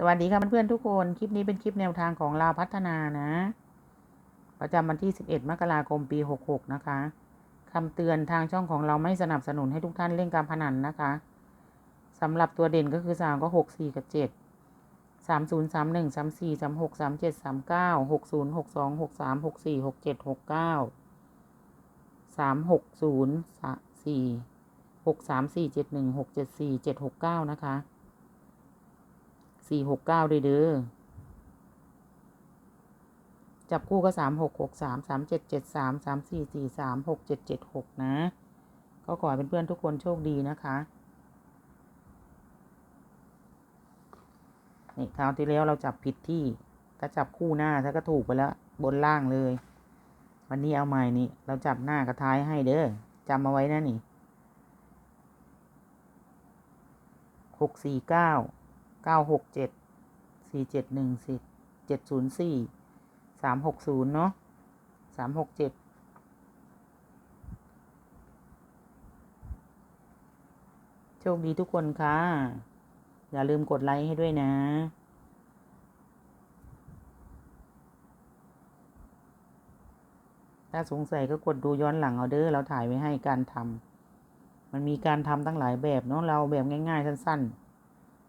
สวัสดีค่ะเพื่อนๆทุกคน คลิปนี้เป็นคลิปแนวทางของเราวพัฒนานะ ประจำวันที่ 11 มกราคม ปี 66 นะคะคำเตือนทางช่องของเราไม่สนับสนุนให้ทุกท่านเล่นการพนันนะคะสำหรับตัวเด่นก็คือ 3 ก็ 6 4 กับ 7 3 0 3 1 3 4 3 6 3 7 3 9 6 0 6 2 6 3 6 4 6 7 6 9 3 6 0 4 6 3 4 7 1 6 7 4 7 6 9 นะคะ สี่หกเก้าด้วยเด้อจับคู่ก็สามหกหกสามสามเจ็ดเจ็ดสามสามสี่สี่สามหกเจ็ดเจ็ดหกนะ ก็ขอให้เพื่อนๆทุกคนโชคดีนะคะนี่คราวที่แล้วเราจับผิดที่ถ้าจับคู่หน้าถ้าก็ถูกไปแล้ว บนล่างเลย วันนี้เอาใหม่นี่ เราจับหน้ากับท้ายให้เด้อจำเอาไว้นะนี่หกสี่เก้า เก้าหกเจ็ดสี่เจ็ดหนึ่งสี่เจ็ดศูนย์สี่สามหกศูนย์เนาะสามหกเจ็ดโชคดีทุกคนค่ะ อย่าลืมกดไลค์ให้ด้วยนะถ้าสงสัยก็กดดูย้อนหลังเอาเด้อเราถ่ายไว้ให้การทำมันมีการทำตั้งหลายแบบเนาะเราแบบง่าย ๆ สั้น ๆ